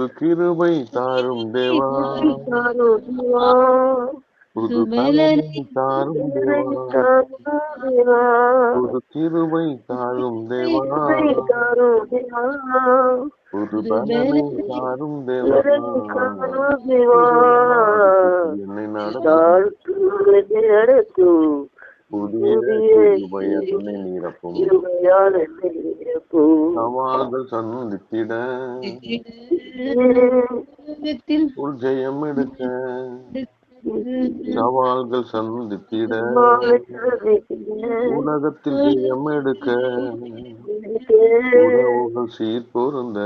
புது கிருபை தாரும் தேவா. புது பலனை தாரும் தேவா. புது கிருபை தாரும் தேவா. புது பலனை தாரும் தேவா. என்னை நடத்தும். புதிய கிருபைய துணை நீரப்பும் சவால்கள் சந்தித்திட. உள் ஜெயம் எடுக்க சவால்கள் சந்தித்திட உலகத்தில் ஜெயம் எடுக்க உறவுகள் சீர்பொருந்த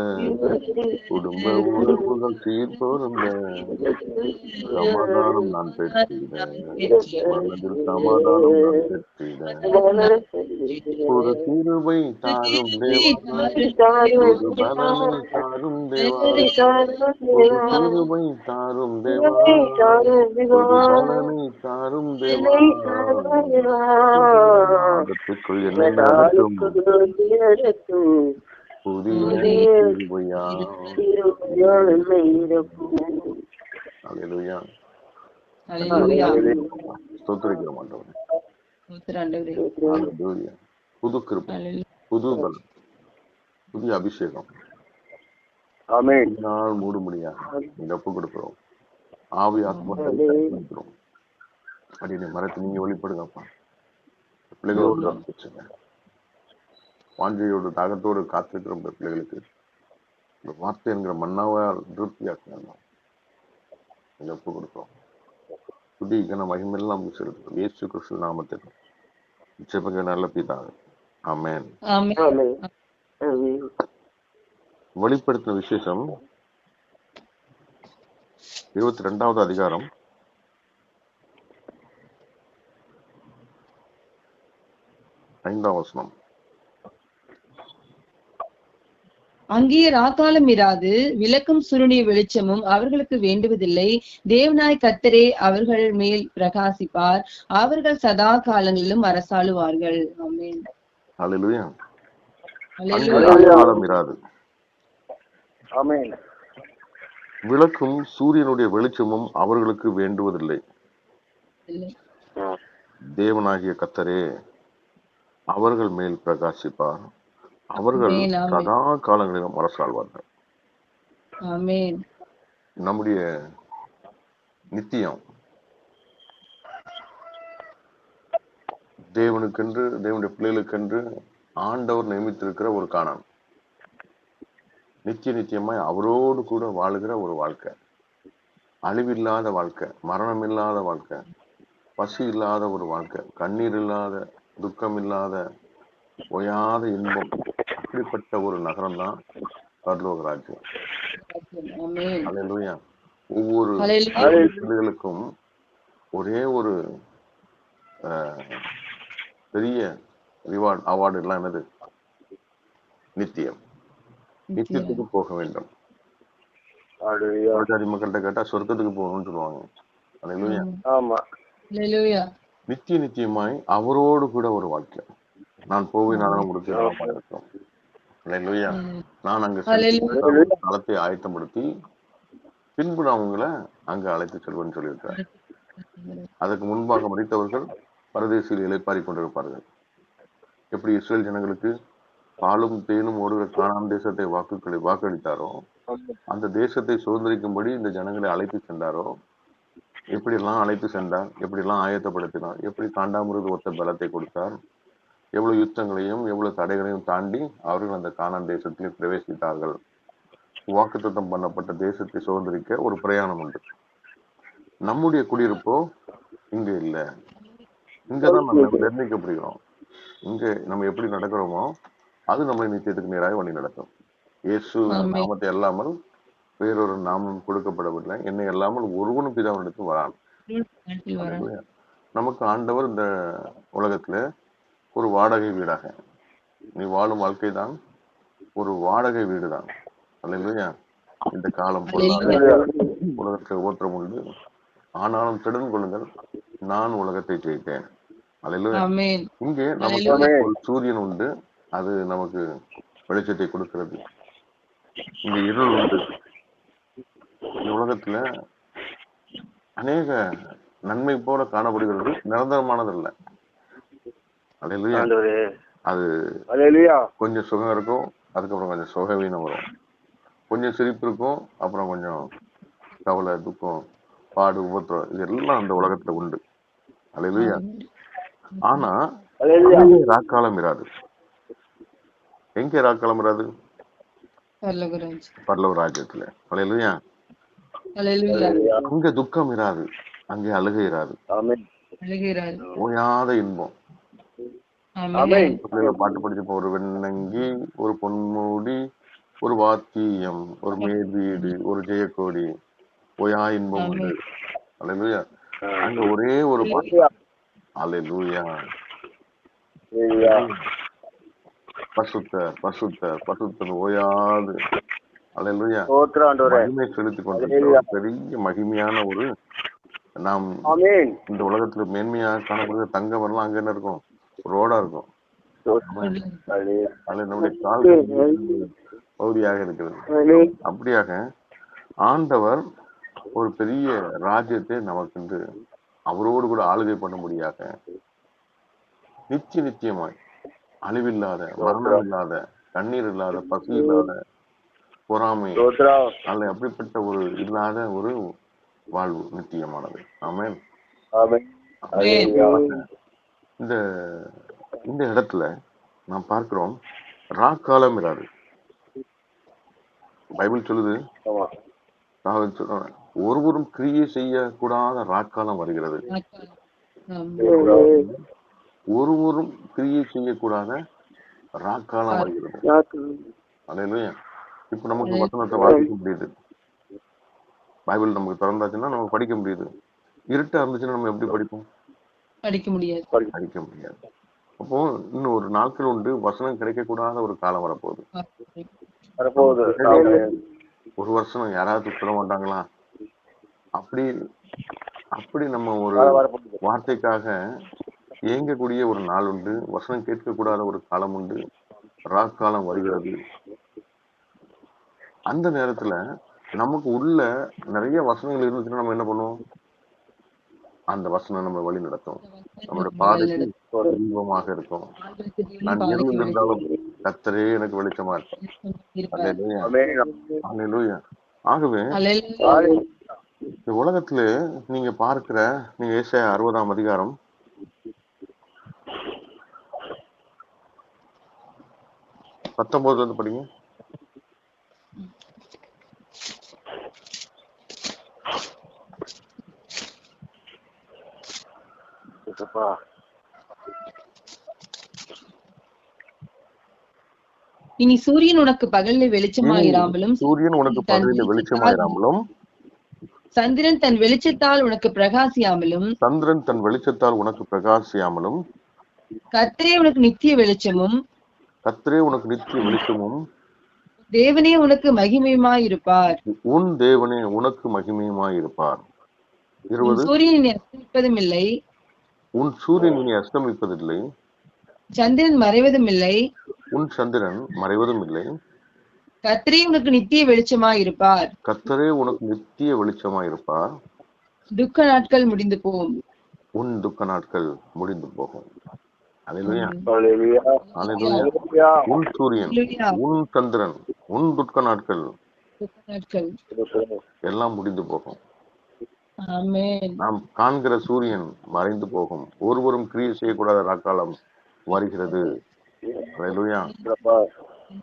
குடும்ப உறவுகள் சீர்பொருந்த சமாதானம் நான் பெற்றிட மனதில் சமாதானம் நான் பெற்றிட. ஒரு கிருபை தாரும் பலனை தாரும் தேவா ஒரு கிருபை தாரும் தேவா பலனை தாரும் தேவா ஆபத்துக்குள் என்னை நடத்தும் புதிய ஸ்தோத்திரிக்கிற மாட்டோம் அல்லேலூயா புது கிருபை புது பலம் புதிய அபிஷேகம். ஆமென். நாள் மூடு முடியாது நீங்க ஒப்பு கொடுக்குறோம். ஆவி ஆத்மத்தை கொடுக்குறோம் அப்படின்னு மரத்தை நீங்க வெளிப்படுங்கப்பா பிள்ளைகளோடு வச்சுங்க. வாஞ்சையோடு தாகத்தோடு காத்திருக்கிற உங்க பிள்ளைகளுக்கு இந்த வார்த்தை என்கிற மன்னாவா திருப்தியாக்கணும் நீங்க ஒப்பு கொடுக்குறோம். துதிக்கன மகிமெல்லாம் செலுத்தும் இயேசு கிறிஸ்து நாமத்தில். ஜெபங்க நல்ல பிதாவே. ஆமென். ஆமென். வெளிப்படுத்தின விசேஷம் இருபத்தி ரெண்டாவது அதிகாரம். ஐந்தாம் வசனம். அங்கே ராக்காலம் இராது விளக்கும் சுருணிய வெளிச்சமும் அவர்களுக்கு வேண்டுவதில்லை. தேவனாய் கத்தரே அவர்கள் மேல் பிரகாசிப்பார். அவர்கள் சதா காலங்களிலும் அரசாளுவார்கள். ஆமென் அல்லேலூயா அல்லேலூயா. அங்கே காலம் இராது. விளக்கும் சூரியனுடைய வெளிச்சமும் அவர்களுக்கு வேண்டுவதில்லை. தேவனாகிய கத்தரே அவர்கள் மேல் பிரகாசிப்பார். அவர்கள். சதா காலங்களிலும் அரசாழ்வார்கள் ஆமென். நம்முடைய நித்தியம் தேவனுக்கென்று தேவனுடைய பிள்ளைகளுக்கென்று ஆண்டவர் நியமித்திருக்கிற ஒரு காணான். நித்திய நித்தியமாய் அவரோடு கூட வாழுகிற ஒரு வாழ்க்கை. அழிவில்லாத வாழ்க்கை மரணம் இல்லாத வாழ்க்கை பசி இல்லாத ஒரு வாழ்க்கை கண்ணீர் இல்லாத துக்கம் இல்லாத ஓயாத இன்பம் அப்படிப்பட்ட ஒரு நகரம் தான் பரலோக ராஜ்யம். ஒவ்வொரு. பிள்ளைகளுக்கும் ஒரே ஒரு பெரிய ரிவார்டு அவார்டு எல்லாம் என்னது? நித்தியம். நித்தியத்துக்கு போக வேண்டும். ஆச்சாரி மக்கள்கிட்ட கேட்டா சொர்க்கத்துக்கு போகணும்னு சொல்லுவாங்க. அல்லேலூயா ஆமா. அல்லேலூயா. நித்திய நித்தியமாய் அவரோடு கூட ஒரு வாழ்க்கை. நான் போவேன் நான் அல்லேலூயா நான் அங்க சென்று களத்தை ஆயத்தப்படுத்தி பின்பு நான் உங்களை அங்க அழைத்து செல்வேன்னு சொல்லியிருக்காரு அதற்கு முன்பாக மறித்தவர்கள் பரதேசியில் இலைப்பாரி கொண்டிருப்பார்கள். எப்படி இஸ்ரேல் ஜனங்களுக்கு பாலும் தேனும் ஓடுகிற காணான் தேசத்தை வாக்குகளை வாக்களித்தாரோ அந்த தேசத்தை சுதந்திரிக்கும்படி இந்த ஜனங்களை அழைத்து சென்றாரோ எப்படியெல்லாம் அழைத்து சென்றார் எப்படியெல்லாம் ஆயத்தப்படுத்தினார் எப்படி காண்டாமிருக ஒத்த பலத்தை கொடுத்தார் எவ்வளவு யுத்தங்களையும் எவ்வளவு தடைகளையும் தாண்டி அவர்கள் அந்த காணாம் தேசத்திலே பிரவேசித்தார்கள். வாக்குத்தத்தம் பண்ணப்பட்ட தேசத்தை சுதந்திரிக்க ஒரு பிரயாணம் உண்டு. நம்முடைய குடியிருப்போ இங்க இல்லை. இங்கதான் நம்ம நிர்ணயிக்கப்படுகிறோம். இங்க நம்ம எப்படி நடக்கிறோமோ அது நம்மளை நித்தியத்துக்கு நேராக வழி நடத்தும். இயேசு நாமத்தை அல்லாமல் வேறொரு நாமம் கொடுக்கப்படவில்லை. என்னை அல்லாமல் ஒருவனும் பிதாவினிடத்தில் வரான். நமக்கு ஆண்டவர் இந்த உலகத்துல ஒரு வாடகை வீடாக. நீ வாழும் வாழ்க்கை தான் ஒரு வாடகை வீடு தான் இந்த காலம் உலகத்தில் ஓற்றம் உண்டு ஆனாலும் திடன் கொள்ளுங்கள். நான் உலகத்தை ஜெயித்தேன். இங்கே நமக்கு ஒரு சூரியன் உண்டு. அது நமக்கு வெளிச்சத்தை கொடுக்கிறது. இங்க இருள் உண்டு. இந்த உலகத்துல அநேக நன்மை போல காணப்படுகிறது. நிரந்தரமானது இல்ல அது ஹalleluya கொஞ்சம் சுகம் இருக்கும். அதுக்கப்புறம் கொஞ்சம் சுகவீனம் வரும். கொஞ்சம் சிரிப்பு இருக்கும். அப்புறம் கொஞ்சம் கவலை துக்கம் பாடு உபத்திரம் இதெல்லாம் அந்த உலகத்துல உண்டு. அல்லேலூயா. ஆனா ராக்காலம் இராது. எங்கே ராக்காலம் இராது? பரலவ ராஜ்யத்துல அல்லேலூயா. அங்க துக்கம் இராது. அங்கே அழுகை இராது. ஓயாத இன்பம். பாட்டு படிச்சப்போ ஒரு வெண்ணங்கி ஒரு பொன்மூடி ஒரு வாத்தியம் ஒரு மேல் வீடு ஒரு ஜெயக்கோடி ஓயா இன்பம் உண்டு அல்லேலூயா அங்க ஒரே ஒரு ஹalleluya பசுத்த பசுத்த பசுத்தன் ஓயாது. ஆண்டவரே மகிமை செலுத்திக் கொண்டிருக்கிற ஒரு பெரிய மகிமையான ஒரு நாம் ஆமென். இந்த உலகத்துல மேன்மையாக காணப்படுகிற தங்கம் எல்லாம் அங்க என்ன இருக்கும்? ரோடா இருக்கும். நம்முடைய கால் பகுதியாக இருக்கிறது. அப்படியாக ஆண்டவர் ஒரு பெரிய ராஜ்யத்தை நமக்கு வந்து அவரோடு கூட ஆளுகை பண்ணும்படியாக நித்திய நித்தியமாய் அழிவில்லாத மரணம் இல்லாத கண்ணீர் இல்லாத பசி இல்லாத பொறாமை அல்ல அப்படிப்பட்ட ஒரு இல்லாத ஒரு வாழ்வு நித்தியமானது. ஆமென். இந்த இந்த இடத்துல நாம் பார்க்கிறோம் ராக்காலம் இராது பைபிள் சொல்லுது? ஆமா. நான் சொல்றேன், ஒருவரும் கிரியை செய்யக்கூடாத ராக்காலம் வருகிறது. ஒருவரும் கிரியை செய்யக்கூடாத ராக்காலம் வருகிறது. அல்லேலூயா இப்ப நமக்கு வசனத்தை வாசிக்க முடியுது. பைபிள் நமக்கு திறந்தாச்சுன்னா நம்ம படிக்க முடியுது. இருட்டா இருந்துச்சுன்னா நம்ம எப்படி படிப்போம்? படிக்க முடியாது. படிக்க முடியாது. அப்போ இன்னும் ஒரு நாட்கள் உண்டு. வசனம் கிடைக்கக்கூடாத ஒரு காலம் வரப்போகுது. ஒரு வருஷம் யாராவது சொல்ல மாட்டாங்களா? அப்படி அப்படி நம்ம ஒரு வார்த்தைக்காக ஏங்கக்கூடிய ஒரு நாள் உண்டு. வசனம் கேட்கக்கூடாத ஒரு காலம் உண்டு. ராக் காலம் வருகிறது. அந்த நேரத்துல நமக்கு உள்ள நிறைய வசனங்கள் இருந்துச்சுன்னா நம்ம என்ன பண்ணுவோம்? அந்த வசனம் நம்ம வழி நடத்தும். நம்மளோட பாதைக்கு தீபமாக இருக்கும். நான் இருள் இருந்தாலும் கத்தரே எனக்கு வெளிச்சமா இருக்கும் ஆகவே இந்த உலகத்துல நீங்க பார்க்கிற நீங்க ஏசாயா அறுபதாம் அதிகாரம். பத்தொன்பதுல இருந்து படிங்க. இனி சூரியன் உனக்கு பகலில் வெளிச்சமாயிராமலும் சூரியன் உனக்கு பகலில் வெளிச்சமாயிராமலும் சந்திரன் தன் வெளிச்சத்தால் உனக்கு பிரகாசியாமலும் சந்திரன் தன் வெளிச்சத்தால் உனக்கு பிரகாசியாமலும் கர்த்தரே உனக்கு நித்திய வெளிச்சமும் கத்திரே உனக்கு நித்திய வெளிச்சமும் தேவனே உனக்கு மகிமையுமாயிருப்பார். உன் தேவனே உனக்கு மகிமையுமாயிருப்பார். இருபது சூரியன் அஸ்தமிப்பதும் இல்லை உன் சூரியன் இனி அஸ்தமிப்பதில்லை. சந்திரன் மறைவதும் இல்லை உன் சந்திரன் மறைவதும் இல்லை கர்த்தரே உனக்கு நித்திய வெளிச்சமாயிருப்பார் கத்தரே உனக்கு நித்திய வெளிச்சமாயிருப்பார் துக்க நாட்கள் முடிந்து போம் உன் துக்க நாட்கள் முடிந்து போகும். உன் சூரியன். உன் சந்திரன் உன் துக்க நாட்கள் எல்லாம் முடிந்து போகும். ஆமென். நாம் காண்கிற சூரியன் மறைந்து போகும். ஒருவரும் கிரியை செய்யக்கூடாத நாட்காலம் வருகிறது.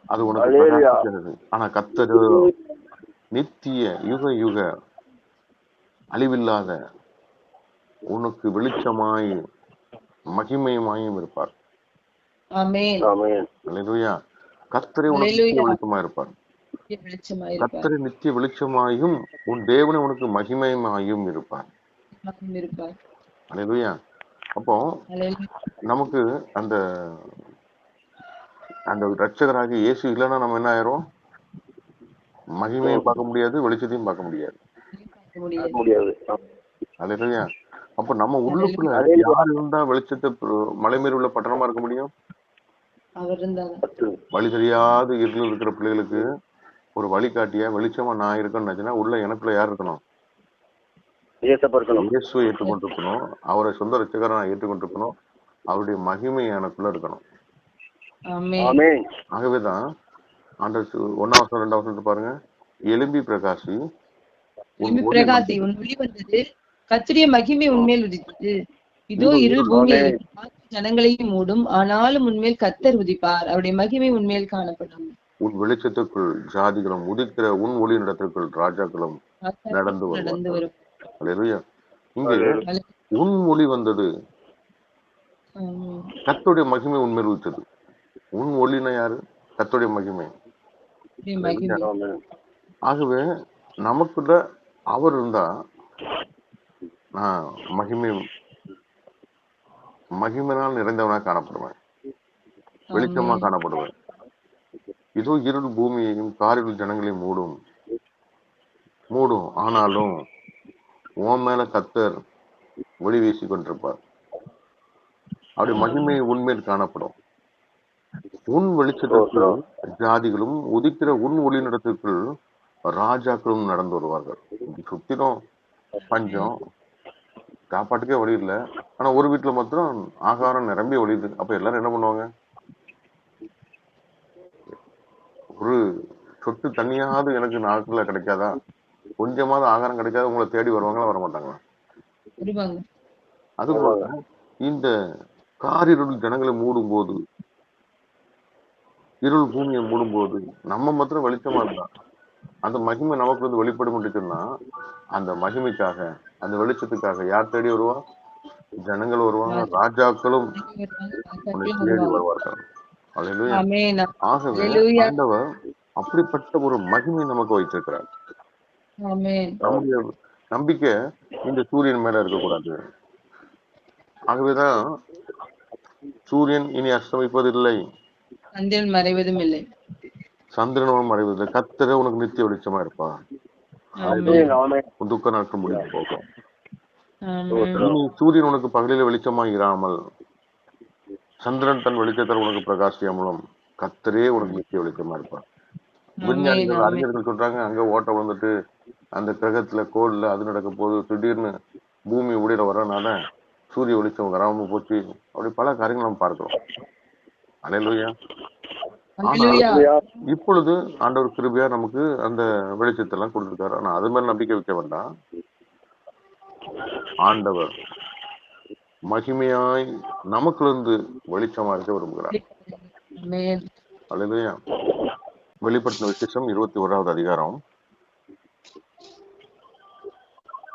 அது உனக்கு ஆனா கத்தரு நித்திய யுக யுக அழிவில்லாத உனக்கு வெளிச்சமாய் மகிமையுமாயும் இருப்பார். ஆமென். ஆமென். அல்லேலூயா கத்தரை உனக்கு வெளிச்சமா இருப்பார். கத்தரை நித்திய வெளிச்சமாயும் உன் தேவனை உனக்கு மகிமையுமாயும் இருப்பார். அல்லேலூயா அப்போ. நமக்கு அந்த அந்த ரட்சகராகிய இயேசு இல்லைன்னா நம்ம என்ன ஆயிரும்? மகிமையும் பார்க்க முடியாது வெளிச்சத்தையும் பார்க்க முடியாது. பார்க்க முடியாது. அல்லேலூயா அப்ப நம்ம உள்ளுக்குள்ள யார் இருந்தா வெளிச்சத்தை மலை மேல் உள்ள பட்டணமா இருக்க முடியும்? வழி தெரியாத இருக்கிற பிள்ளைகளுக்கு ஒரு வழிகாட்டியா வெளிச்சமா நான் இருக்கேன்னு உள்ள எனக்குள்ள யார் இருக்கணும்? இயேசுவை ஏற்றுக்கொண்டிருக்கணும். அவரை சொந்த ரசிகரை நான் ஏற்றுக்கொண்டிருக்கணும். அவருடைய மகிமை எனக்குள்ள இருக்கணும். ஆகவேதான் வருஷம் ரெண்டாம் வருஷம் பாருங்க. எலும்பி பிரகாசி ஒளி பிரகாசி உன் ஒளி வந்தது. கர்த்தருடைய மகிமை உன்மேல் உதித்தது. இதோ இருள் பூமியை ஜனங்களையும் மூடும். ஆனாலும் உன்மேல் கத்தர் உதிப்பார். அவருடைய மகிமை உன்மேல் காணப்படும். உன் வெளிச்சத்துக்குள் ஜாதிகளும் உதிக்கிற உன் ஒளி நடத்திற்குள் ராஜாக்களும் நடந்து வரும். இங்கே உன் ஒளி வந்தது. ஆமென். கர்த்தருடைய மகிமை உண்மையில் உதித்தது. உன் ஒளினா யாரு? கர்த்தருடைய மகிமை. ஆகவே நமக்குள்ள அவர் இருந்தா நான் மகிமை மகிமைனால் நிறைந்தவனா காணப்படுவேன். வெளிச்சமா காணப்படுவேன். இதோ இருள் பூமியையும் காரில் ஜனங்களையும் மூடும். மூடும். ஆனாலும் உன் மேல கத்தர் ஒளி வீசி கொண்டிருப்பார். அப்படி மகிமை உண்மையில் காணப்படும். உன் வெளிச்சத்திற்கு ஜாதிகளும் உதிக்கிற உன் ஒளிநடத்திற்குள் ராஜாக்களும் நடந்து வருவார்கள். சுத்திலும் பஞ்சம். சாப்பாட்டுக்கே வழி இல்லை. ஆனா ஒரு வீட்டுல மாத்திரம் ஆகாரம் நிரம்பி ஒழியுது அப்ப எல்லாரும் என்ன பண்ணுவாங்க? ஒரு சொட்டு தண்ணியாவது எனக்கு நாட்கள்ல கிடைக்காதா? கொஞ்சமாவது ஆகாரம் கிடைக்காத உங்களை தேடி வருவாங்களா வர மாட்டாங்களா வருவாங்க அதுபோல இந்த காரிருள் ஜனங்களை மூடும் போது இருள் பூமியை மூடும் போது நம்ம மாத்திரம் வெளிச்சமா இருந்தா அந்த மகிமை நமக்கு வந்து வெளிப்படும் என்று சொன்னா அந்த மகிமைக்காக அந்த வெளிச்சத்துக்காக யார் தேடி வருவா? ஜனங்கள் வருவாங்க ராஜாக்களும் தேடி வருவார்கள். ஆகவே. ஆண்டவர் அப்படிப்பட்ட ஒரு மகிமை நமக்கு வைத்திருக்கிறார். நம்முடைய நம்பிக்கை இந்த சூரியன் மேல இருக்கக்கூடாது. ஆகவேதான் சூரியன் இனி அஸ்தமிப்பதில்லை. சந்திரன் மறைவதும் இல்லை. சந்திரனும் மறைவதில்லை. கத்தரே உனக்கு நித்திய வெளிச்சமா இருப்பா ஆமென். ஆமென். உன் துக்க நாட்கள் முடிந்து போகும். சூரியன் உனக்கு பகலில வெளிச்சமா இராமல் சந்திரன் தன் வெளிச்சத்தால் உனக்கு பிரகாசியாமலும் கத்தரே உனக்கு நித்திய வெளிச்சமா இருப்பார். விஞ்ஞானிகள் அறிஞர்கள் சொல்றாங்க அங்க ஓட்ட விழுந்துட்டு அந்த கிரகத்துல கோள்ல அது நடக்க போது திடீர்னு பூமி உடையில வரனால சூரிய வெளிச்சம் வராம போச்சு. அப்படி பல காரியங்கள் நம்ம பார்க்கிறோம். அலையலுயா? இப்பொழுது ஆண்டவர் கிருபையா நமக்கு அந்த வெளிச்சத்தை எல்லாம் கொடுத்துருக்காரு. ஆனா அது மேல நம்பிக்கை வைக்க வேண்டாம். ஆண்டவர் மகிமையாய் நமக்குள்ள வெளிச்சமா இருக்க விரும்புகிறார். ஆமென் அல்லேலூயா வெளிப்படுத்தின விசேஷம் இருபத்தி ஓராவது அதிகாரம்.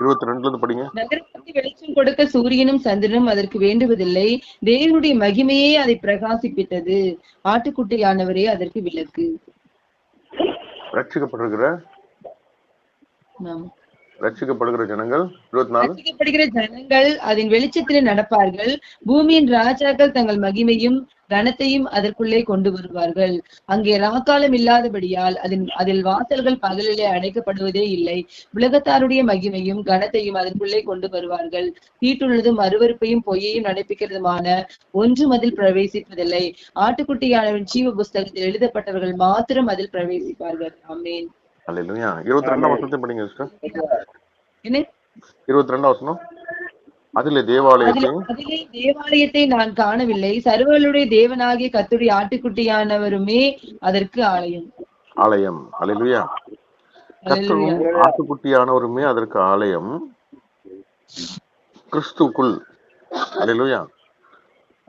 இருபத்தி ரெண்டுல இருந்து படிங்க. நகரத்துக்கு வெளிச்சம் கொடுக்க சூரியனும் சந்திரனும் அதற்கு வேண்டுவதில்லை. தேவனுடைய மகிமையே அதை பிரகாசிப்பித்தது ஆட்டுக்குட்டியானவரே அதற்கு விளக்கு. ரட்சிக்கப்பட்டிருக்கிற. ரட்சிக்கப்படுகிற ஜனங்கள் ரட்சிக்கப்படுகிற ஜனங்கள் அதன் வெளிச்சத்திலே நடப்பார்கள். பூமியின் ராஜாக்கள் தங்கள் மகிமையும் கனத்தையும் அதற்குள்ளே கொண்டு வருவார்கள். அங்கே ராக்காலம் இல்லாதபடியால் அதன் அதில் வாசல்கள் பகலிலே அடைக்கப்படுவதே இல்லை. உலகத்தாருடைய மகிமையும் கனத்தையும் அதற்குள்ளே கொண்டு வருவார்கள். தீட்டுள்ளதும் அருவறுப்பையும் பொய்யையும் நடப்பிக்கிறதுமான ஒன்றும் அதில் பிரவேசிப்பதில்லை. ஆட்டுக்குட்டியானவன் ஜீவ புஸ்தகத்தில் எழுதப்பட்டவர்கள் மாத்திரம் அதில் பிரவேசிப்பார்கள். ஆமென். அல்லேலூயா இருபத்தி ரெண்டாம் வருஷத்தையும் படிங்க இருபத்தி ரெண்டாம் வசனம். அதிலே தேவாலயத்தை அதிலே அதிலே தேவாலயத்தை நான் காணவில்லை. சர்வர்களுடைய தேவனாகிய கத்துடைய ஆட்டுக்குட்டியானவருமே அதற்கு ஆலயம். ஆலயம். அல்லேலூயா கர்த்தரும் ஆட்டுக்குட்டியானவருமே அதற்கு ஆலயம். கிறிஸ்துக்குள். அல்லேலூயா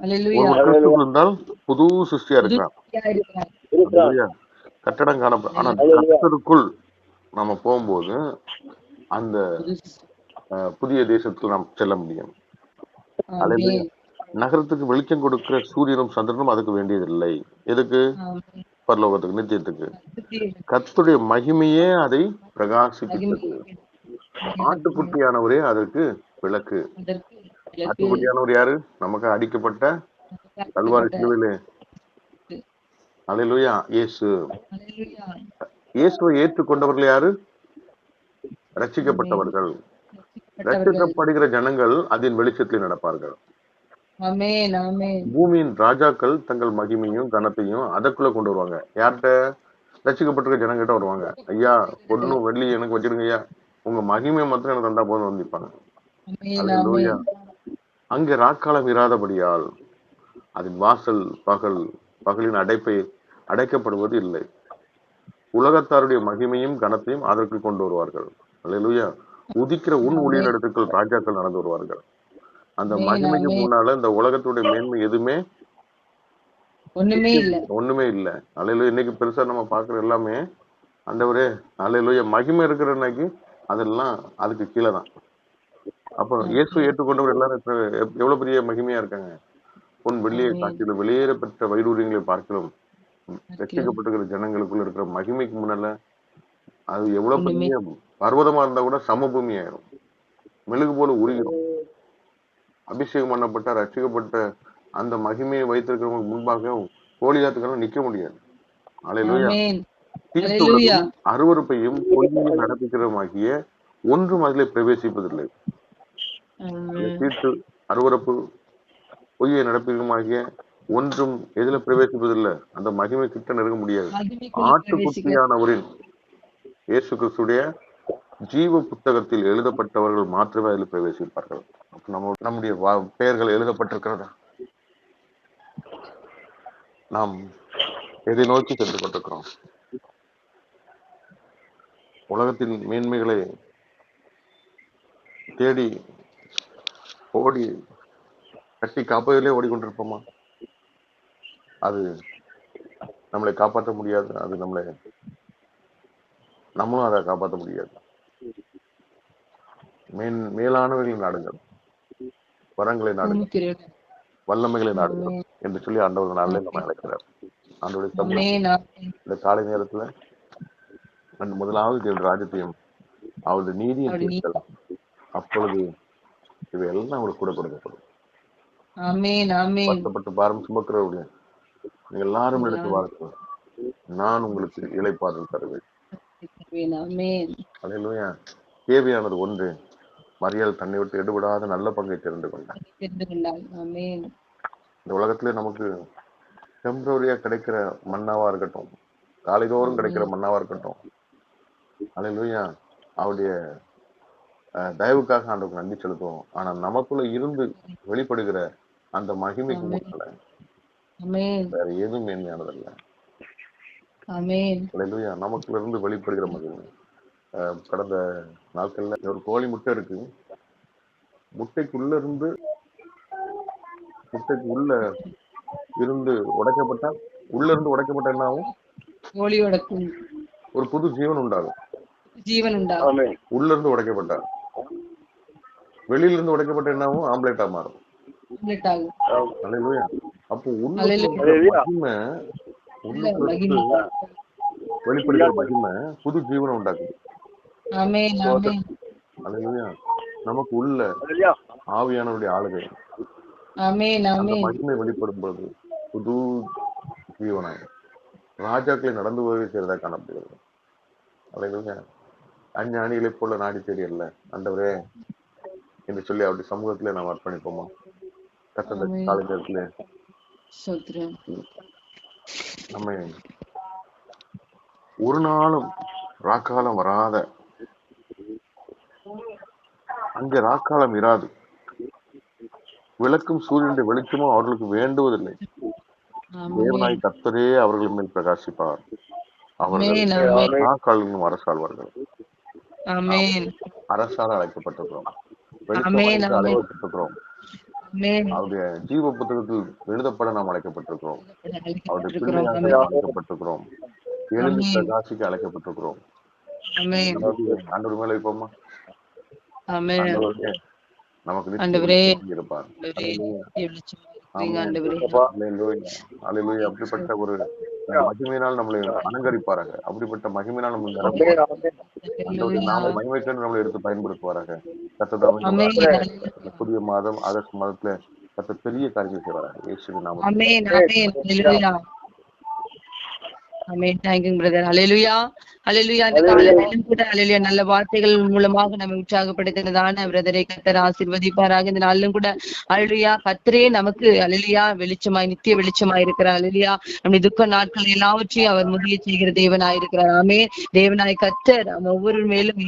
அல்லேலூயா ஒரு கிறிஸ்துக்குள் இருந்தால் புது சிருஷ்டியா இருக்கிறான். கட்டடம் காணப்படும் ஆனா கர்த்தருக்குள் நம்ம போகும்போது அந்த புதிய தேசத்துக்கு நாம் செல்ல முடியும். நகரத்துக்கு வெளிச்சம் கொடுக்கிற சூரியனும் சந்திரனும் அதுக்கு வேண்டியதில்லை. எதுக்கு. பரலோகத்துக்கு நித்தியத்துக்கு. கர்த்தருடைய மகிமையே அதை பிரகாசிக்கிறது. ஆட்டுக்குட்டியானவரே அதற்கு விளக்கு. அதற்கு விளக்கு. ஆட்டுக்குட்டியானவர் யாரு? நமக்கு அடிக்கப்பட்ட கல்வாரி சிலுவையிலே அல்லேலூயா இயேசு. இயேசுவை ஏற்றுக்கொண்டவர்கள் யாரு? ரட்சிக்கப்பட்டவர்கள். ரட்சிக்கப்படுகிற ஜனங்கள் அதன் வெளிச்சத்தில் நடப்பார்கள். பூமியின் ராஜாக்கள் தங்கள் மகிமையும் கனத்தையும் அதற்குள்ள கொண்டு வருவாங்க. யார்கிட்ட? ரசிக்கப்பட்டிருக்க ஜனங்கிட்ட வருவாங்க. ஐயா பொண்ணு வெள்ளி எனக்கு வச்சிருங்க ஐயா. உங்க மகிமை மாத்திரம் எனக்கு தந்தா போதும் வந்து நிப்பாங்க ஆமென் அல்லேலூயா. ஆமென். அங்கே ராக்காலம் இராதபடியால் அதன் வாசல் பகல் பகலின் அடைப்பை அடைக்கப்படுவது இல்லை. உலகத்தாருடைய மகிமையும் கனத்தையும் அதற்கு கொண்டு வருவார்கள். அல்லேலூயா. உதிக்கிற உன் ஊழியரிடத்துக்குள் ராஜாக்கள் நடந்து வருவார்கள். அந்த மகிமைக்கு. முன்னால இந்த உலகத்துடைய மேன்மை எதுவுமே ஒண்ணுமே இல்ல. ஒண்ணுமே இல்ல. அலையில இன்னைக்கு பெருசா நம்ம பாக்குற எல்லாமே ஆண்டவரே அலையில மகிமை இருக்கிற அன்னைக்கு அதெல்லாம் அதுக்கு கீழே தான். அப்போ இயேசு ஏற்றுக்கொண்டவர் எல்லாரும் எவ்வளவு பெரிய மகிமையா இருக்காங்க. பொன் வெள்ளியை காட்டிலும் வெளியேற பெற்ற வைடூரியங்களை பார்க்கிறோம் ரட்சிக்கப்பட்டிருக்கிற ஜனங்களுக்குள்ள இருக்கிற மகிமைக்கு முன்னால அது எவ்வளவு பெரிய பர்வதமா இருந்தா கூட சமபூமி ஆயிரும். மெழுகு போல உருகிரும். அபிஷேகம் பண்ணப்பட்ட ரட்சிக்கப்பட்ட அந்த மகிமையை வைத்திருக்கிறவங்க முன்பாக கோலியாத்துக்கெல்லாம் நிக்க முடியாது. அலையிலூயா. அருவருப்பையும் பொய்யையும் நடப்பிக்கிறமாகிய ஒன்றும் அதிலே பிரவேசிப்பதில்லை. தீர்த்து அருவருப்பு பொய்யை நடப்பிக்கிறமாகிய ஒன்றும் எதுல பிரவேசிப்பதில்லை. அந்த மகிமை கிட்ட நெருங்க முடியாது. ஆட்டுக்குட்டியானவரின் இயேசு கிறிஸ்துடைய ஜீவ புத்தகத்தில் எழுதப்பட்டவர்கள் மாத்திரமே அதில் பிரவேசிப்பார்கள். நம்ம நம்முடைய பெயர்கள் எழுதப்பட்டிருக்கிறதா? நாம் எதை நோக்கி சென்று கொண்டிருக்கிறோம்? உலகத்தின் மேன்மைகளை தேடி ஓடி கட்டி காப்பதிலே ஓடிக்கொண்டிருப்போமா? அது நம்மளை காப்பாற்ற முடியாது. அது நம்மளை நம்மளும் அதை காப்பாற்ற முடியாது. மேன் மேலானவைகளை நாடுங்கள் வரங்களை நாடுங்கள் வல்லமைகளை நாடுங்கள் என்று சொல்லி ஆண்டவர் நாளில் நம்ம அழைக்கிறார். ஆண்டவருடைய சமூகம் இந்த காலை நேரத்துல அந்த முதலாவது தேவ ராஜ்யத்தையும் அவருடைய நீதியை அப்பொழுது இவையெல்லாம் அவருக்கு கூட கொடுக்கப்படும். வருத்தப்பட்டு பாரம் சுமக்கிறவர்களே எல்லாரும் எடுத்து வாருங்கள் நான் உங்களுக்கு இளைப்பாறுதல் தருவேன். தேவையானது ஒன்று. மரியாள் தன்னை விட்டு எடுபடாத நல்ல பங்கை தெரிந்து கொண்டார் இந்த உலகத்துல நமக்கு டெம்பரரியா கிடைக்கிற மன்னாவா இருக்கட்டும் காலைதோறும் கிடைக்கிற மன்னாவா இருக்கட்டும் அல்லேலூயா அவருடைய தயவுக்காக ஆண்டவருக்கு நன்றி செலுத்துவோம். ஆனா நமக்குள்ள இருந்து வெளிப்படுகிற அந்த மகிமைக்கு முன்னால வேற எதுவும் மேன்மையானதல்ல. நமக்குள்ள இருந்து வெளிப்படுகிற மகிமை. அஹ், கடந்த நாட்கள்ல ஒரு கோழி முட்டை இருக்கு. முட்டைக்குள்ள இருந்து முட்டைக்கு உள்ள இருந்து உடைக்கப்பட்டா உள்ள இருந்து உடைக்கப்பட்ட என்ன ஆகும் கோழியோட கு- ஒரு புது ஜீவன் உண்டாகும். ஜீவன் உண்டாகும். ஆமென். உள்ள இருந்து உடைக்கப்பட்டா வெளியில இருந்து உடைக்கப்பட்ட என்ன ஆகும் ஆம்பளைட்டா மாறும் ஆம்லெட் ஆகும் அப்போ. மகிமை. வெளிப்படுகிற மகிமை புது ஜீவனை உண்டாக்குது. ஆமென் ஆமென். அல்லேலூயா நமக்கு உள்ள. ஆவியானவருடைய ஆளுகை. ஆமென் அந்த ஆமென். மகிமை வெளிப்படும் பொழுது புது ஜீவனாய் ராஜாக்களை நடந்து செய்யறதா காணப்படுகிறது. அல்லேலூயா அஞ்ஞானிகளைப் போல நாடி தெரியல ஆண்டவரே என்று சொல்லி அவருடைய சமூகத்துல நாம் அர்ப்பணிப்போமா? கத்தந்த ஆமென். நம்ம ஒரு நாளும் ராக்காலம் வராத. அங்கே ராக்காலம் இராது. விளக்கும் சூரியனுடைய வெளிச்சமும் அவர்களுக்கு வேண்டுவதில்லை. தேவனாய் கர்த்தரே அவர்கள் மேல் பிரகாசிப்பார். அவர்கள் ராக்காலும் அரசாழ்வார்கள் அரசால அழைக்கப்பட்டிருக்கிறோம். வெளிச்சம். அழைக்கப்பட்டிருக்கிறோம் அவருடைய ஜீவ புத்தகத்தில் எழுதப்பட நாம் அழைக்கப்பட்டிருக்கிறோம். அவருடைய பிள்ளையாக அழைக்கப்பட்டிருக்கிறோம். ஆமென். பிரகாசிக்க அழைக்கப்பட்டிருக்கிறோம். ஆண்டவர் மேல வைப்போமா. அப்படிப்பட்ட ஒரு மகிமையினால் நம்மளை அலங்கரிப்பாராக. அப்படிப்பட்ட மகிமையினால் நம்ம நாம மகிமைக்கென்று நம்மளை எடுத்து பயன்படுத்துவாராக. புதிய மாதம் ஆகஸ்ட் மாதத்துல கத்த பெரிய காரியங்கள் செய்வாராக. ஆமென் தேங்க்யூ பிரதர் அலையலுயா அலையலுயா இந்த காலையிலும் கூட அலையலுயா நல்ல வார்த்தைகள் மூலமாக நம்ம உற்சாகப்படுத்தினதான பிரதரை கத்தர் ஆசீர்வதிப்பாராக. இந்த நாளிலும் கூட அலையலுயா கத்தரே நமக்கு அலையலுயா வெளிச்சமாய் நித்திய வெளிச்சமாய் இருக்கிறார். அலையலுயா நம்முடைய துக்க நாட்கள் எல்லாவற்றையும் அவர் முடிய செய்கிற தேவனாய் இருக்கிறார். ஆமே தேவனாய் கத்தர் நம்ம ஒவ்வொரு மேலும்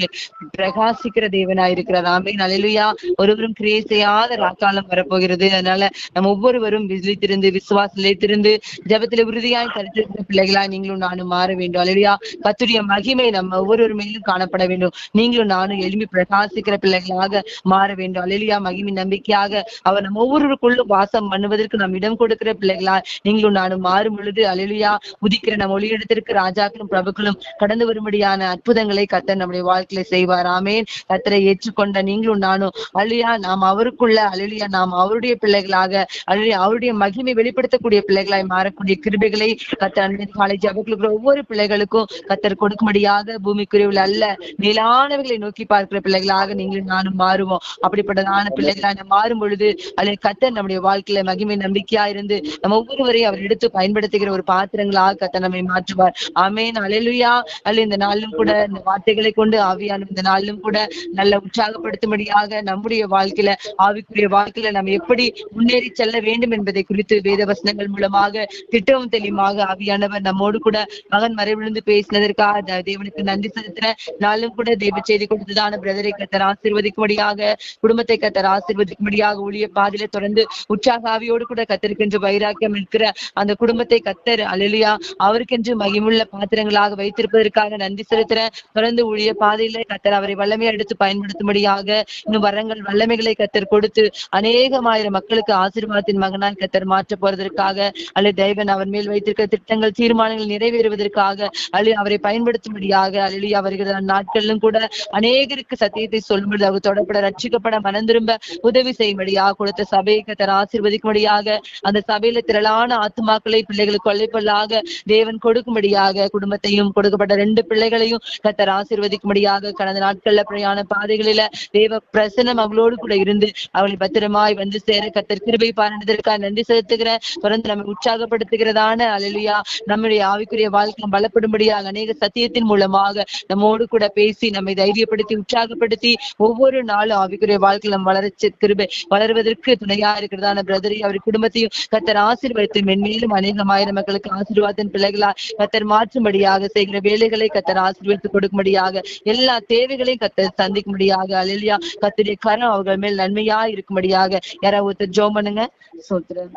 பிரகாசிக்கிற தேவனாய் இருக்கிறார். ஆமே அலையலுயா ஒருவரும் கிரியை செய்யாத ராக்காலம் வரப்போகிறது. அதனால நம்ம ஒவ்வொருவரும் விழித்திருந்து விசுவாசத்திலே திருந்து ஜெபத்திலே உறுதியாய் கருத்திருக்கிற பிள்ளைகளா நீங்களும் நானும் மாற வேண்டும். அலையா கத்துடைய மகிமை நம்ம ஒவ்வொரு மேலும் காணப்பட வேண்டும். நீங்களும் நானும் எழுப்பி பிரகாசிக்கிற பிள்ளைகளாக மாற வேண்டும். அலையா மகிமை நம்பிக்கையாக அவர் நம்ம ஒவ்வொருவருக்குள்ளும் வாசம் பண்ணுவதற்கு நாம் இடம் கொடுக்கிற பிள்ளைகளா நீங்களும் நானும் மாறும் பொழுது அலையா உதிக்கிற நம்ம ஒளியிடத்திற்கு ராஜாக்களும் பிரபுக்களும் கடந்து வரும்படியான அற்புதங்களை கத்தர் நம்முடைய வாழ்க்கையில செய்வார். ஆமேன் கத்தரை ஏற்றுக்கொண்ட நீங்களும் நானும் அழியா நாம் அவருக்குள்ள அழியா நாம் அவருடைய பிள்ளைகளாக அழியா அவருடைய மகிமை வெளிப்படுத்தக்கூடிய பிள்ளைகளாய் மாறக்கூடிய கிருபைகளை கத்தர் அன்பின் காலேஜ் அவர்களுக்கு ஒவ்வொரு பிள்ளைகளுக்கும் கத்தர் கொடுக்கும்படியாக பூமிக்குரியவில் அல்ல. மேலானவர்களை நோக்கி பார்க்கிற பிள்ளைகளாக நீங்களும் நானும் மாறுவோம். அப்படிப்பட்டதான பிள்ளைகளாக மாறும் பொழுது அல்லது கத்தர் நம்முடைய வாழ்க்கையில மகிமை நம்பிக்கையா இருந்து நம்ம ஒவ்வொருவரையும் அவர் எடுத்து பயன்படுத்துகிற ஒரு பாத்திரங்களாக கத்தர் நம்மை மாற்றுவார். ஆமேன். அலையலுயா அல்ல இந்த நாளிலும் கூட இந்த வார்த்தைகளை கொண்டு ஆவியான இந்த நாளிலும் கூட நல்ல உற்சாகப்படுத்தும்படியாக நம்முடைய வாழ்க்கையில ஆவிக்குரிய வாழ்க்கையில நம்ம எப்படி முன்னேறி செல்ல வேண்டும் என்பதை குறித்து வேத வசனங்கள் மூலமாக திட்டமும் தெளிவாக ஆவியானவர் நம்மோடு கூட மகன் மறைவிழுந்து பேசினதற்காக தேவனுக்கு நன்றி செலுத்துறேன் நாளும் கூட தெய்வ செய்தி கொடுத்ததான பிரதரை கத்தர் ஆசிர்வதிக்கும்படியாக குடும்பத்தை கத்தர் ஆசிர்வதிக்கும்படியாக ஊழிய பாதையில தொடர்ந்து உற்சாக ஆவியோடு கூட கத்திருக்கின்ற வைராக்கியம் இருக்கிற அந்த குடும்பத்தை கத்தர் அலலியா அவருக்கென்று மகிமுள்ள பாத்திரங்களாக வைத்திருப்பதற்காக நன்றி செலுத்துற தொடர்ந்து ஊழிய பாதையில கத்தர் அவரை வல்லமையை எடுத்து பயன்படுத்தும்படியாக இன்னும் வரங்கள் வல்லமைகளை கத்தர் கொடுத்து அநேகமாயிரம் மக்களுக்கு ஆசீர்வாதத்தின் மகனால் கத்தர் மாற்ற போறதற்காக அல்லது தேவன் அவர் மேல் வைத்திருக்கிற திட்டங்கள் தீர்மானங்கள் நிறைவேறுவதற்காக அல்லது அவரை பயன்படுத்தும்படியாக அல்லது அவர்கள் நாட்களிலும் கூட அநேகருக்கு சத்தியத்தை சொல்லும்படி அவர் தொடப்பட ரட்சிக்கப்பட மனந்திரும்ப உதவி செய்யும்படியாக கொடுத்த சபையை கத்தர் ஆசீர்வதிக்கும்படியாக அந்த சபையில திரளான ஆத்மாக்களை பிள்ளைகளுக்கு கொள்ளைப்பொருளாக தேவன் கொடுக்கும்படியாக குடும்பத்தையும் கொடுக்கப்பட்ட ரெண்டு பிள்ளைகளையும் கத்தர் ஆசீர்வதிக்கும்படியாக கடந்த நாட்கள்ல பிரயாண பாதைகளில தேவ பிரசனம் அவளோடு கூட இருந்து அவளை பத்திரமாய் வந்து சேர கத்தர் கிருபை பாராட்டுவதற்காக நன்றி செலுத்துகிற தொடர்ந்து நம்மை உற்சாகப்படுத்துகிறதான அலலியா நம்முடைய ஆவிக்குரிய வாழ்க்கை பலப்படும்படியாக அநேக சத்தியத்தின் மூலமாக நம்மோடு கூட பேசி நம்மை தைரியப்படுத்தி உற்சாகப்படுத்தி ஒவ்வொரு நாளும் ஆவிக்குரிய வாழ்க்கையில் நம்ம வளர்ச்சி கிருபை வளர்வதற்கு துணையா இருக்கிறதான பிரதரை அவர் குடும்பத்தையும் கத்தர் ஆசீர்வதித்து மென்மேலும் அநேகமாயிரம் மக்களுக்கு ஆசீர்வாதத்தின் பிள்ளைகளா கத்தர் மாற்றும்படியாக செய்கிற வேலைகளை கத்தர் ஆசீர்வதித்து கொடுக்கும்படியாக எல்லா தேவைகளையும் கத்தர் சந்திக்கும்படியாக அலிலியா கத்தருடைய கரம் அவர்கள் மேல் நன்மையா இருக்கும்படியாக யாராவது ஒருத்தர் ஜோம் பண்ணுங்க. சோத்ரம்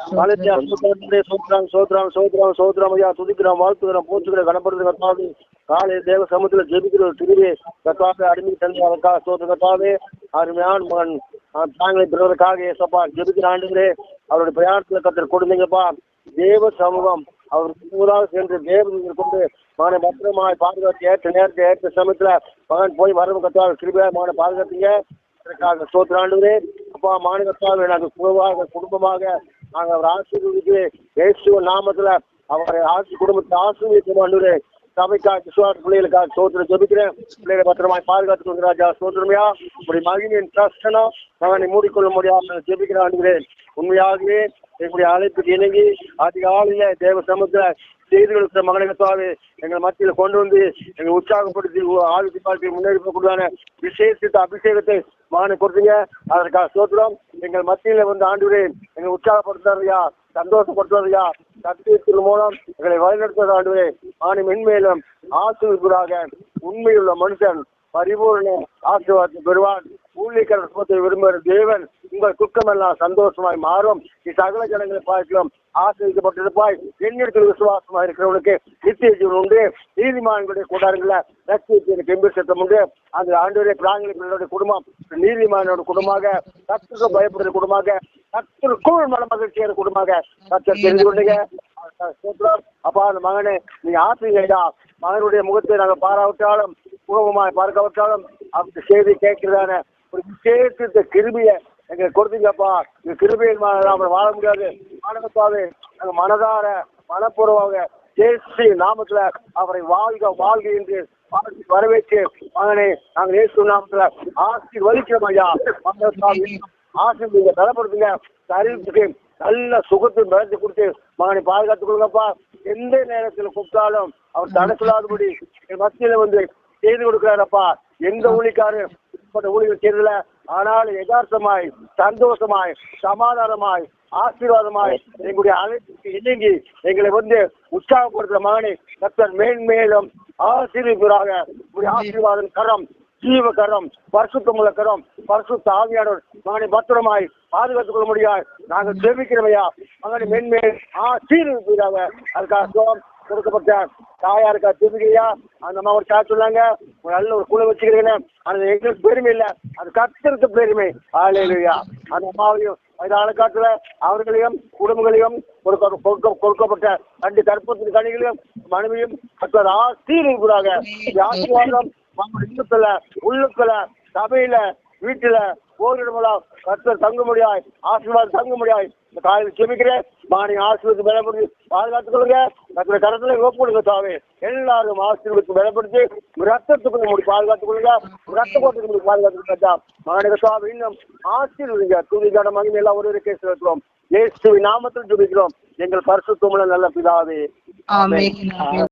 சோத்ரம் சோத்ரம் சோத்ரம் சோத்ரம் ஐயா துதிக்கிறோம் வாழ்த்துக்கிறோம் போற்றுகிறோம் கனப்படுத்து கத்தாவே காலை தேவ சமூகத்தில் ஜெபிக்கிற ஒரு திருவே கத்தாவே அடிமை தந்தை அவருக்காக சோத்திர கத்தாவே அருமையான மகன் தாங்களை பிறருக்காக ஏசப்பா ஜெபிக்கிற ஆண்டுகளே அவருடைய பிரயாணத்தில் கத்தர் கொடுந்தீங்கப்பா. தேவ சமூகம் அவர் முதலாக சென்று தேவதூதர் கொண்டு மகனை பத்திரமாய் பாதுகாத்து ஏற்ற நேரத்தை ஏற்ற சமயத்தில் மகன் போய் வரவு கத்தாவே கிருபியாக மகனை பாதுகாத்தீங்க. அதற்காக சோத்திராண்டுகளே அப்பா மாநிலத்தால் நாங்கள் குழுவாக குடும்பமாக நாங்கள் அவர் ஆசீர்வதிக்கு இயேசு நாமத்துல அவரை ஆசி குடும்பத்தை ஆசிரியர் ஆண்டுகளே சபைக்காக விசுவாச பிள்ளைகளுக்காக சோதனை ஜபிக்கிறேன். பிள்ளைகளை பத்திரமாய் பாதுகாத்துக் கொண்டு ராஜா சோத்திரமையா உடைய மகிமையின் கஷ்டம் மகனை மூடிக்கொள்ள முடியாமல் ஜெபிக்கிற ஆண்டுகிறேன் உண்மையாகவே எங்களுடைய அழைப்புக்கு இணங்கி அதிகாலையில தேவ சமுத்திர செய்து கொடுத்த மகனகத்தாவே எங்கள் மத்தியில் கொண்டு வந்து எங்களை உற்சாகப்படுத்தி ஆளுக்கு பார்த்து முன்னேறி விசேஷித்த அபிஷேகத்தை மகனை கொடுத்தீங்க. அதற்காக சோத்திரம் எங்கள் மத்தியில வந்து ஆண்டுகிறேன் எங்களை உற்சாகப்படுத்துறாருயா சந்தோஷப்படுத்துவதையா? சத்தியத்தின் மூலம் எங்களை வழிநடத்துவது ஆண்டுவே ஆணி மென்மேலும் ஆசிரியர்களாக உண்மையுள்ள மனுஷன் பரிபூர்ண ஆசீர்வாதம் பெறுவான். ஊழியக்காரர் சுமத்தை விரும்புகிற தேவன் உங்கள் துக்கமெல்லாம் சந்தோஷமாய் மாறும். சகல ஜனங்களை பார்க்கலாம் ஆசிரியப்பட்டிருப்பாய் எண்ணிடத்தில் விசுவாசமா இருக்கிறவனுக்கு நித்திய ஜீவன் உண்டு. நீதிமான்களுடைய கூடாரங்கள லட்சியத்தின் கெம்பீர் சத்தம் உண்டு. அந்த ஆண்டுடைய பிராணிகளுடைய குடும்பம் நீதிமானோட குடும்பமாக கத்துக்கு பயப்படுற குடும்பமாக கத்திற்குள் மன மகிழ்ச்சியான குடும்பமாக கத்தர் தெரிந்து கொண்டீங்க அப்பா அந்த மகனே நீ ஆசிரியா மகனுடைய முகத்தை நாங்கள் பாராவிட்டாலும் முகமாய் பார்க்காவிட்டாலும் அந்த செய்தி கேட்கிறதான ஒரு விசேஷத்த கிருமியை எங்க கொடுத்தீங்கப்பா. இந்த கிருமியின் நாம வாழ முடியாது. மாணவத்தாவே நாங்கள் மனதார மனப்பூர்வமாக ஜேசி நாமத்துல அவரை வாழ்க வாழ்க என்று பாட்டி வரவேற்று மகனை நாங்கள் இயேசு நாமத்துல ஆசீர்வதிக்கிறோம் ஐயா. ஆசி நீங்க பலப்படுத்துங்க சரீரத்துக்கு நல்ல சுகத்தை பலத்தை கொடுத்து மகனை பாதுகாத்துக் கொள்ளுங்கப்பா. எந்த நேரத்தில் கூப்பிட்டாலும் அவர் தடக்கூடாதபடி என் மத்தியில வந்து செய்து கொடுக்கிறாரப்பா. எந்த ஊழிக்காரு இப்ப ஊழியர் செய்யறதுல ஆனால் யதார்த்தமாய் சந்தோஷமாய் சமாதானமாய் ஆசீர்வாதமாய் எங்களுடைய அழைப்புக்கு இணங்கி எங்களை வந்து உற்சாகப்படுத்துற மகனை கர்த்தர் மேன்மேலும் உங்களுடைய ஆசீர்வாதம் கரம் ஜீவ கரம் பரிசுத்தமுள்ள கரம் பரிசுத்த ஆவியானவர் மகனை பத்திரமாய் பாதுகாத்துக் கொள்ள முடியாது நாங்கள் ஜெபிக்கிறவையா மகனை மென்மேல் ஆசீர்வதிப்பதாக அதுக்காக கொடுக்கப்பட்ட தாயாருக்கா திரும்பியா அந்த அம்மா ஒரு சார் சொன்னாங்க. ஒரு நல்ல ஒரு குழு வச்சுக்கிறீங்க அது எங்களுக்கு பெருமை இல்ல. அது கத்திருக்கு பெருமை. ஆலையிலையா அந்த அம்மாவையும் வயதான காலத்துல அவர்களையும் குடும்பங்களையும் கொடுக்க கொடுக்க- கொடுக்கப்பட்ட ரெண்டு கற்பத்தின் கனிகளையும் மனைவியும் மற்ற ஆசீர்வதிப்பதாக. ஆசீர்வாதம் இல்லத்துல உள்ளுக்குள்ள சபையில வீட்டுல போரிடமெல்லாம் கர்த்தர் தங்க முடியாது ஆசீர்வாதம் தங்க முடியாது இந்த காலையில் செமிக்கிறேன். மாணி ஆசீர்வாதம் பலப்படுத்தி பாதுகாத்துக் கொள்ளுங்க. கத்திர கரத்துல ஒப்புடுங்க தாவே எல்லாரும் ஆசீர்வாதத்தை பலப்படுத்தி ரத்தத்துக்கு முடி பாதுகாத்துக் கொள்ளுங்க. ரத்த கோட்டுக்கு பாதுகாத்துக் கொள்ளுங்க. மாநில தாவே இன்னும் ஆசீர்வதிங்க துணிக்கான மகிமை எல்லாம் ஒரு கேஸ் இருக்கிறோம். இயேசுவின் நாமத்தில் ஜெபிக்கிறோம் எங்கள் பரிசுத்தமுள்ள நல்ல பிதாவே.